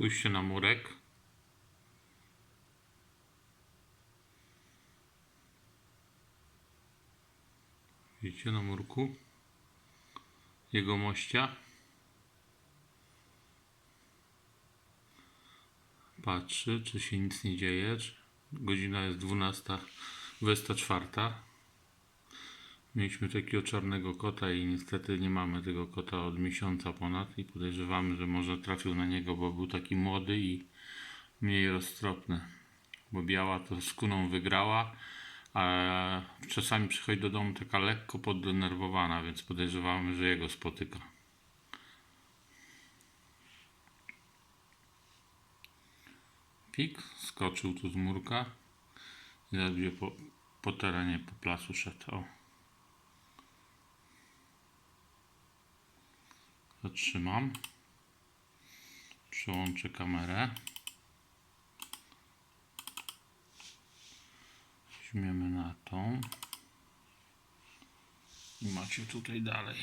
Spójrzcie na murek. Widzicie na murku? Jego mościa. Patrzy, czy się nic nie dzieje. Godzina jest 12.24. Mieliśmy takiego czarnego kota i niestety nie mamy tego kota od miesiąca ponad i podejrzewamy, że może trafił na niego, bo był taki młody i mniej roztropny. Bo biała to z kuną wygrała, a czasami przychodzi do domu taka lekko poddenerwowana, więc podejrzewamy, że jego spotyka. Pik skoczył tu z murka i zaledwie po, po terenie, po placu szedł. Zatrzymam. Przełączę kamerę. Weźmiemy na tą. I macie tutaj dalej.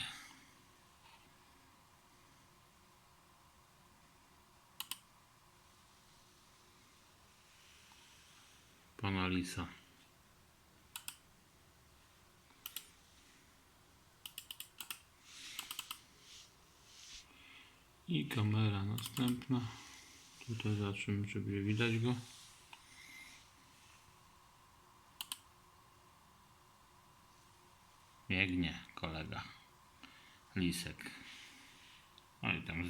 Pana Lisa. I kamera następna. Tutaj zobaczymy, czy będzie widać go. Biegnie kolega. Lisek. No i tam